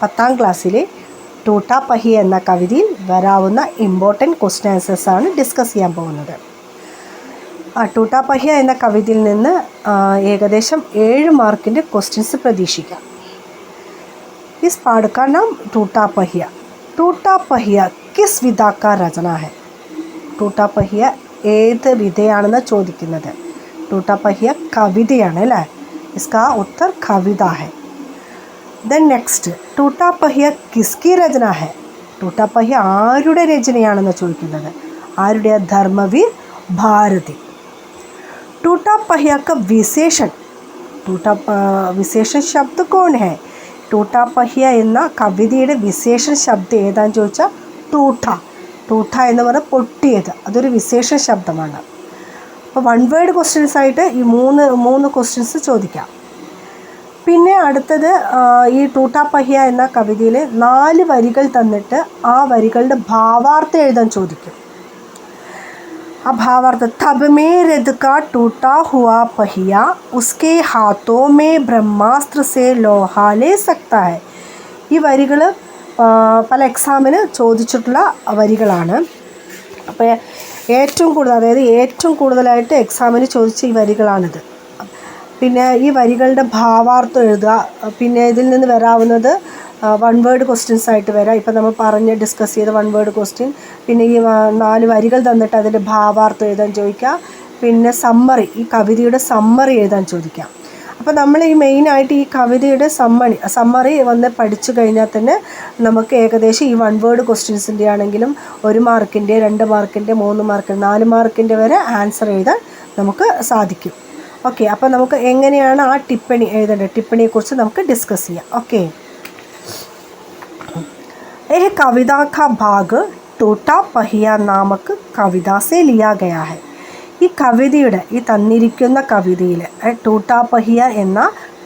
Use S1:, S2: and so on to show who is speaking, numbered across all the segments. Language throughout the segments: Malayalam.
S1: പത്താം ക്ലാസ്സിലെ ടൂട്ടാ പഹി എന്ന കവിതയിൽ വരാവുന്ന ഇമ്പോർട്ടൻറ്റ് ക്വസ്റ്റ്യൻ ആൻസേഴ്സ് ആണ് ഡിസ്കസ് ചെയ്യാൻ പോകുന്നത് ആ ടൂട്ടാ പഹിയ എന്ന കവിതയിൽ നിന്ന് ആ, ഏകദേശം ഏഴ് മാർക്കിൻ്റെ ക്വസ്റ്റ്യൻസ് പ്രതീക്ഷിക്കാം इस पाठ का नाम टूटा पहिया टूटा पहिया किस വിധ का രചന है ടൂട്ടാ പഹിയ ഏത് വിധയാണെന്ന് ചോദിക്കുന്നത് ടൂട്ടാ പഹിയ കവിതയാണ് അല്ലേ ഇസ്കാ ഉത്തർ കവിത है ദെൻ നെക്സ്റ്റ് ടൂട്ടാ പഹിയ കിസ്കി രചന है ടൂട്ടാ പഹിയ ആരുടെ രചനയാണെന്ന് ചോദിക്കുന്നത് ആരുടെ ധർമ്മവീർ ഭാരതി टूटा पहिया का विशेषण ടൂട്ടാ വിശേഷൺ ശബ്ദ കോൺ ഹെ ടൂട്ടാ പഹിയ എന്ന കവിതയുടെ വിശേഷൺ ശബ്ദം ഏതാന്ന് ചോദിച്ചാൽ ടൂട്ട ടൂട്ട എന്ന് പറഞ്ഞാൽ പൊട്ടിയത് അതൊരു വിശേഷ ശബ്ദമാണ് അപ്പോൾ വൺ വേർഡ് ക്വസ്റ്റ്യൻസ് ആയിട്ട് ഈ മൂന്ന് മൂന്ന് ക്വസ്റ്റ്യൻസ് ചോദിക്കാം പിന്നെ അടുത്തത് ഈ ടൂട്ടാപ്പഹ്യ എന്ന കവിതയിൽ നാല് വരികൾ തന്നിട്ട് ആ വരികളുടെ ഭാവാർത്ഥം എഴുതാൻ ചോദിക്കും. ആ ഭാവാർത്ഥ തബ് മേ രതുക ടൂട്ടാ ഹുവാ പഹിയ ഉസ്കേ ഹാത്തോ മേ ബ്രഹ്മാസ്ത്ര സേ ലോഹാലേ ലേ ഈ വരികൾ പല എക്സാമിന് ചോദിച്ചിട്ടുള്ള വരികളാണ്. അപ്പോൾ ഏറ്റവും കൂടുതൽ അതായത് ഏറ്റവും കൂടുതലായിട്ട് എക്സാമിന് ചോദിച്ച ഈ വരികളാണിത്. പിന്നെ ഈ വരികളുടെ ഭാവാർത്ഥം എഴുതുക. പിന്നെ ഇതിൽ നിന്ന് വരാവുന്നത് വൺ വേർഡ് ക്വസ്റ്റ്യൻസ് ആയിട്ട് വരാം. ഇപ്പം നമ്മൾ പറഞ്ഞ് ഡിസ്കസ് ചെയ്ത വൺ വേർഡ് ക്വസ്റ്റ്യൻ പിന്നെ ഈ നാല് വരികൾ തന്നിട്ട് അതിന്റെ ഭാവാർത്ഥം എഴുതാൻ ചോദിക്കുക പിന്നെ സമ്മറി ഈ കവിതയുടെ സമ്മറി എഴുതാൻ ചോദിക്കാം. അപ്പോൾ നമ്മൾ ഈ മെയിനായിട്ട് ഈ കവിതയുടെ സമ്മണി സമ്മറി വന്ന് പഠിച്ചു കഴിഞ്ഞാൽ തന്നെ നമുക്ക് ഏകദേശം ഈ വൺ വേർഡ് ക്വസ്റ്റ്യൻസിന്റെ ആണെങ്കിലും ഒരു മാർക്കിന്റെ രണ്ട് മാർക്കിന്റെ മൂന്ന് മാർക്കിന്റെ നാല് മാർക്കിന്റെ വരെ ആൻസർ എഴുതാൻ നമുക്ക് സാധിക്കും. ഓക്കെ അപ്പോൾ നമുക്ക് എങ്ങനെയാണ് ആ ടിപ്പണി എഴുതേണ്ടത് ടിപ്പണിയെക്കുറിച്ച് നമുക്ക് ഡിസ്കസ് ചെയ്യാം ഓക്കെ यह कविता का भाग टूटा पहिया नामक കവിത से लिया गया है ഈ കവിതയുടെ ഈ തന്നിരിക്കുന്ന കവിതയിൽ ടൂട്ടാ പഹിയ എന്ന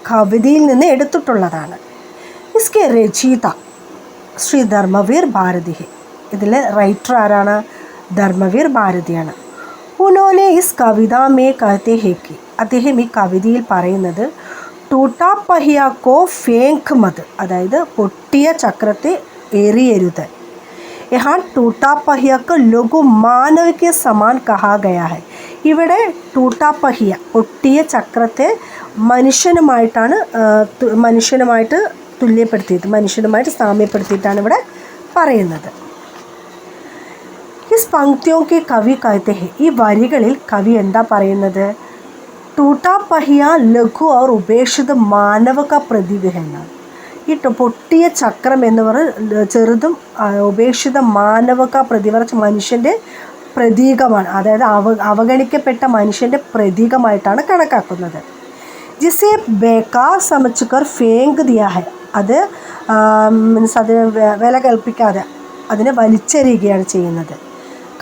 S1: കവിതയിൽ നിന്ന് എടുത്തിട്ടുള്ളതാണ് ഇസ്കെ രചയിത ശ്രീ ധർമ്മവീർ ഭാരതി ഇതിൽ റൈറ്റർ ആരാണ് ധർമ്മവീർ ഭാരതിയാണ് ഉനോനെ ഇസ് കവിത മേ കഹത്തെ ഹേ കി അദ്ദേഹം ഈ കവിതയിൽ പറയുന്നത് ഫേങ്ക് മത് അതായത് പൊട്ടിയ ചക്രത്തെ എറിയരുത്. യഹാൻ ടൂട്ടാ പഹിയാക്ക് ലഘു മാനവയ്ക്ക് സമാൻ കഹാ ഗയാ ഹെ. ഇവിടെ ടൂട്ടാ പഹിയ പൊട്ടിയ ചക്രത്തെ മനുഷ്യനുമായിട്ടാണ് മനുഷ്യനുമായിട്ട് തുല്യപ്പെടുത്തിയത് മനുഷ്യനുമായിട്ട് സാമ്യപ്പെടുത്തിയിട്ടാണ് ഇവിടെ പറയുന്നത്. ഈ പങ്ക്തിയോക്ക് കവി കഹത്തെ ഹെ ഈ വരികളിൽ കവി എന്താ പറയുന്നത്? टूटा പഹിയ ലഘു അവർ ഉപേക്ഷിത മാനവക പ്രതിവിഹങ്ങൾ ഈ പൊട്ടിയ ചക്രം എന്ന് പറഞ്ഞ ചെറുതും ഉപേക്ഷിത മാനവക പ്രതിവർച്ച മനുഷ്യന്റെ പ്രതീകമാണ്. അതായത് അവ അവഗണിക്കപ്പെട്ട മനുഷ്യന്റെ പ്രതീകമായിട്ടാണ് കണക്കാക്കുന്നത്. ജിസെ ബേക്ക സമച്ചുക്കർ ഫേങ്ക് ദിയാഹ. അത് മീൻസ് അതിന് വില കൽപ്പിക്കാതെ അതിനെ വലിച്ചെറിയുകയാണ് ചെയ്യുന്നത്.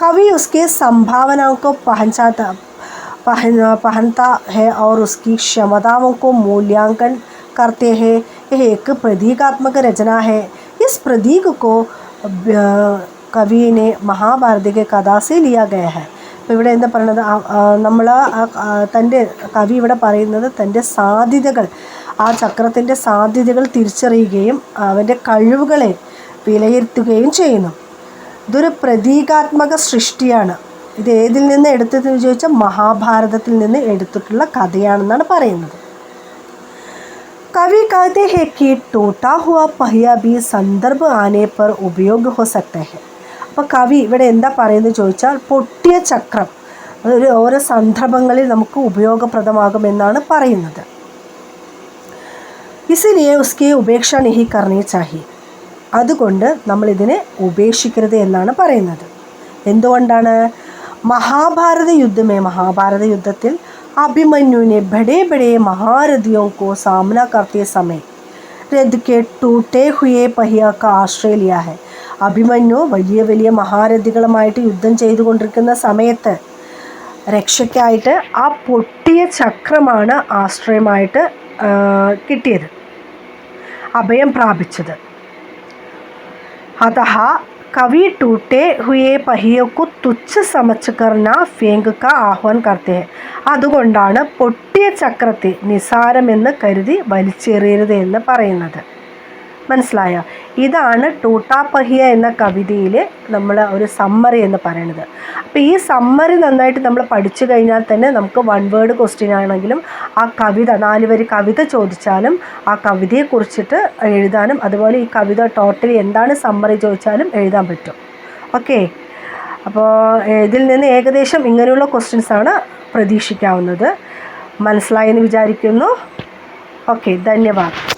S1: കവി ഉസ്കെ സംഭാവനക്കോ പഹഞ്ചാത്ത पहन पहनता है और उसकी क्षमताओं को मूल्यांकन करते हैं यह एक प्रतीकात्मक रचना है इस प्रतीक को अ, कवि ने महाभारत के कथा से लिया गया है അപ്പോൾ ഇവിടെ എന്താ പറയുന്നത് നമ്മൾ തൻ്റെ കവി ഇവിടെ പറയുന്നത് തൻ്റെ സാധ്യതകൾ ആ ചക്രത്തിൻ്റെ സാധ്യതകൾ തിരിച്ചറിയുകയും അവൻ്റെ കഴിവുകളെ വിലയിരുത്തുകയും ചെയ്യുന്നു ഇതൊരു പ്രതീകാത്മക സൃഷ്ടിയാണ് ഇത് ഏതിൽ നിന്ന് എടുത്തതെന്ന് ചോദിച്ചാൽ മഹാഭാരതത്തിൽ നിന്ന് എടുത്തിട്ടുള്ള കഥയാണെന്നാണ് പറയുന്നത് कवि कहते हैं कि टूटा हुआ पहिया भी संदर्भ आने पर उपयोग हो सकता है അപ്പോൾ കവി ഇവിടെ എന്താ പറയുന്നത് ചോദിച്ചാൽ പൊട്ടിയ ചക്രം ഒരു ഓരോ സന്ദർഭങ്ങളിൽ നമുക്ക് ഉപയോഗപ്രദമാകുമെന്നാണ് പറയുന്നത് ഇസിലിയെ ഉസ്കെ ഉപേക്ഷ നഹി കർണി ചാഹി അതുകൊണ്ട് നമ്മളിതിനെ ഉപേക്ഷിക്കരുത് എന്നാണ് പറയുന്നത് എന്തുകൊണ്ടാണ് മഹാഭാരത യുദ്ധമേ മഹാഭാരത യുദ്ധത്തിൽ അഭിമന്യുവിനെ ബഡേ ബഡേ को सामना സാമന കർത്തിയ സമയം രഥ് കെ ടൂട്ടേ ഹുയേ പഹിയാക്ക കാ ആസ്ട്രേലിയ ഹെ. അഭിമന്യു വലിയ വലിയ മഹാരഥികളുമായിട്ട് യുദ്ധം ചെയ്തുകൊണ്ടിരിക്കുന്ന സമയത്ത് രക്ഷയ്ക്കായിട്ട് ആ പൊട്ടിയ ചക്രമാണ് ആശ്രയമായിട്ട് കിട്ടിയത്. അഭയം പ്രാപിച്ചത്. अतः कवि टूटे हुए पहियों को തുച്ഛ സമച്ചുകർ ന ഫേങ്ക് ക ആഹ്വാൻ കർത്തേ അതുകൊണ്ടാണ് പൊട്ടിയ ചക്രത്തെ നിസാരമെന്ന് കരുതി വലിച്ചെറിയരുത് എന്ന് പറയുന്നത് മനസ്സിലായോ ഇതാണ് ടൂട്ടാപ്പഹിയ എന്ന കവിതയിൽ നമ്മൾ ഒരു സമ്മറി എന്ന് പറയുന്നത് അപ്പോൾ ഈ സമ്മറി നന്നായിട്ട് നമ്മൾ പഠിച്ചു കഴിഞ്ഞാൽ തന്നെ നമുക്ക് വൺ വേർഡ് ക്വസ്റ്റ്യൻ ആണെങ്കിലും ആ കവിത നാല് വരി കവിത ചോദിച്ചാലും ആ കവിതയെ കുറിച്ചിട്ട് എഴുതാനും അതുപോലെ ഈ കവിത ടോട്ടലി എന്താണ് സമ്മറി ചോദിച്ചാലും എഴുതാൻ പറ്റും. ഓക്കെ? അപ്പോൾ ഇതിൽ നിന്ന് ഏകദേശം ഇങ്ങനെയുള്ള ക്വസ്റ്റ്യൻസ് ആണ് പ്രതീക്ഷിക്കാവുന്നത്. മനസ്സിലായെന്ന് വിചാരിക്കുന്നു. ഓക്കെ ധന്യവാദം.